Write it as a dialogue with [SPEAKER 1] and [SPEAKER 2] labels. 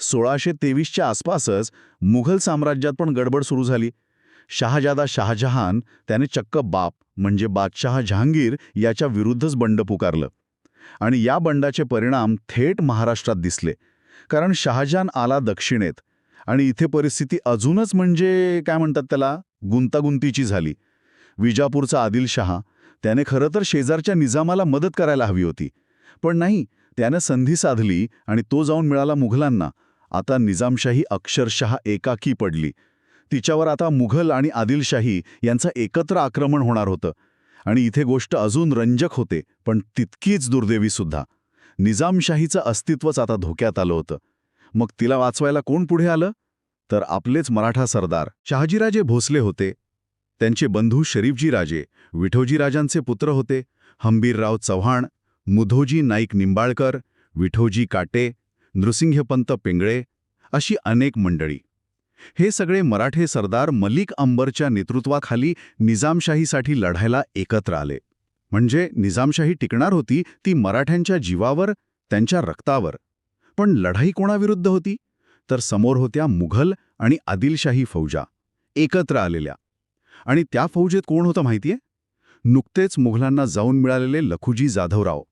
[SPEAKER 1] सोळाशे तेवीसच्या आसपासच मुघल साम्राज्यात पण गडबड सुरू झाली. शहाजादा शहाजहान त्याने चक्क बाप म्हणजे बादशाह जहांगीर याच्या विरुद्धच बंड पुकारलं. आणि या बंडाचे परिणाम थेट महाराष्ट्रात दिसले. कारण शहाजहान आला दक्षिणेत. आणि इथे परिस्थिती अजूनच म्हणजे काय म्हणतात त्याला गुंतागुंतीची झाली. विजापूरचा आदिलशहा त्याने खरं तर शेजारच्या निजामाला मदत करायला हवी होती. पण नाही त्यानं संधी साधली आणि तो जाऊन मिळाला मुघलांना. आता निजामशाही अक्षरशः एकाकी पडली. तिच्यावर आता मुघल आणि आदिलशाही यांचं एकत्र आक्रमण होणार होतं. आणि इथे गोष्ट अजून रंजक होते पण तितकीच दुर्दैवी सुद्धा. निजामशाहीचं अस्तित्वच आता धोक्यात आलं होतं. मग तिला वाचवायला कोण पुढे आलं? तर आपलेच मराठा सरदार शहाजीराजे भोसले होते. त्यांचे बंधू शरीफजीराजे विठोजीराजांचे विठोजी राजांचे पुत्र होते. हंबीरराव चव्हाण मुधोजी नाईक निंबाळकर विठोजी काटे नृसिंहपंत पिंगळे अशी अनेक मंडळी. हे सगळे मराठे सरदार मलिक अंबरच्या नेतृत्वाखाली निजामशाहीसाठी लढायला एकत्र आले. म्हणजे निजामशाही टिकणार होती ती मराठ्यांच्या जीवावर त्यांच्या रक्तावर. पण लढाई कोणाविरुद्ध होती? तर समोर होत्या मुघल आणि आदिलशाही फौजा. एकत्र आलेल्या. आणि त्या फौजेत कोण होतं माहितीये? नुकतेच मुघलांना जाऊन मिळालेले लखुजी जाधवराव.